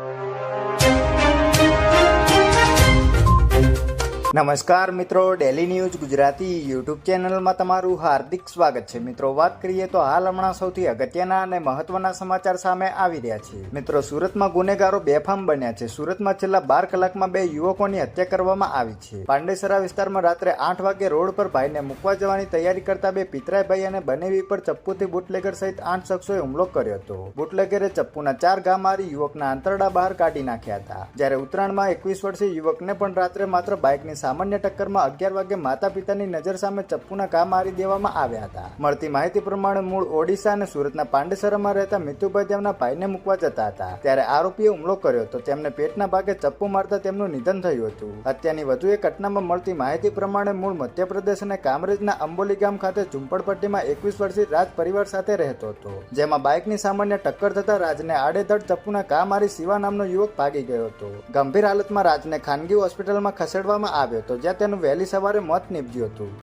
you. નમસ્કાર મિત્રો daily news Gujarati YouTube ચેનલમાં તમારું હાર્દિક સ્વાગત છે. મિત્રો, વાત કરીએ તો હાલ હમણાં સૌથી અગત્યના અને મહત્વના સમાચાર સામે આવી રહ્યા છે. મિત્રો, સુરતમાં ગુનેગારો બેફામ બન્યા છે. સુરતમાં છેલ્લા બાર કલાકમાં બે યુવકોની હત્યા કરવામાં આવી છે. પાંડેસરા વિસ્તારમાં રાત્રે આઠ વાગે રોડ પર ભાઈને મૂકવા જવાની તૈયારી કરતા બે પિતરાયભાઈ અને બનેવી પર ચપ્પુથી બુટલેગર સહિત આઠ શખ્સોએ હુમલો કર્યો હતો. બુટલેગરે ચપ્પુના ચાર ઘા મારી યુવકના આંતરડા બહાર કાઢી નાખ્યા હતા. જ્યારે ઉત્તરાયણમાં એકવીસ વર્ષીય યુવકને પણ રાત્રે માત્ર બાઇકની સામાન્ય ટક્કરમાં અગિયાર વાગે માતા પિતાની નજર સામે ચપ્પુના ઘા મારી દેવામાં આવ્યા હતા. મળતી માહિતી પ્રમાણે મૂળ ઓડિશા અને સુરતના પાંડેસરામાં રહેતા મિતુભાઈ તેમના ભાઈને મૂકવા જતા હતા. ત્યારે આરોપીએ હુમલો કર્યો તો તેમને પેટના ભાગે ચપ્પુ મારતા તેમનું નિધન થયું હતું. હત્યાની વધુ એક ઘટનામાં મળતી માહિતી પ્રમાણે મૂળ મધ્યપ્રદેશ અને કામરેજના અંબોલી ગામ ખાતે ઝુંપડપટ્ટીમાં એકવીસ વર્ષીય રાજ પરિવાર સાથે રહેતો હતો. જેમાં બાઇકની સામાન્ય ટક્કર થતા રાજને આડેધડ ચપ્પુના ઘા મારી શિવા નામનો યુવક ભાગી ગયો હતો. ગંભીર હાલતમાં રાજને ખાનગી હોસ્પિટલમાં ખસેડવામાં આવ્યો હતો જ્યાં તેનું વહેલી સવારે મોત નીપજ્યું હતું.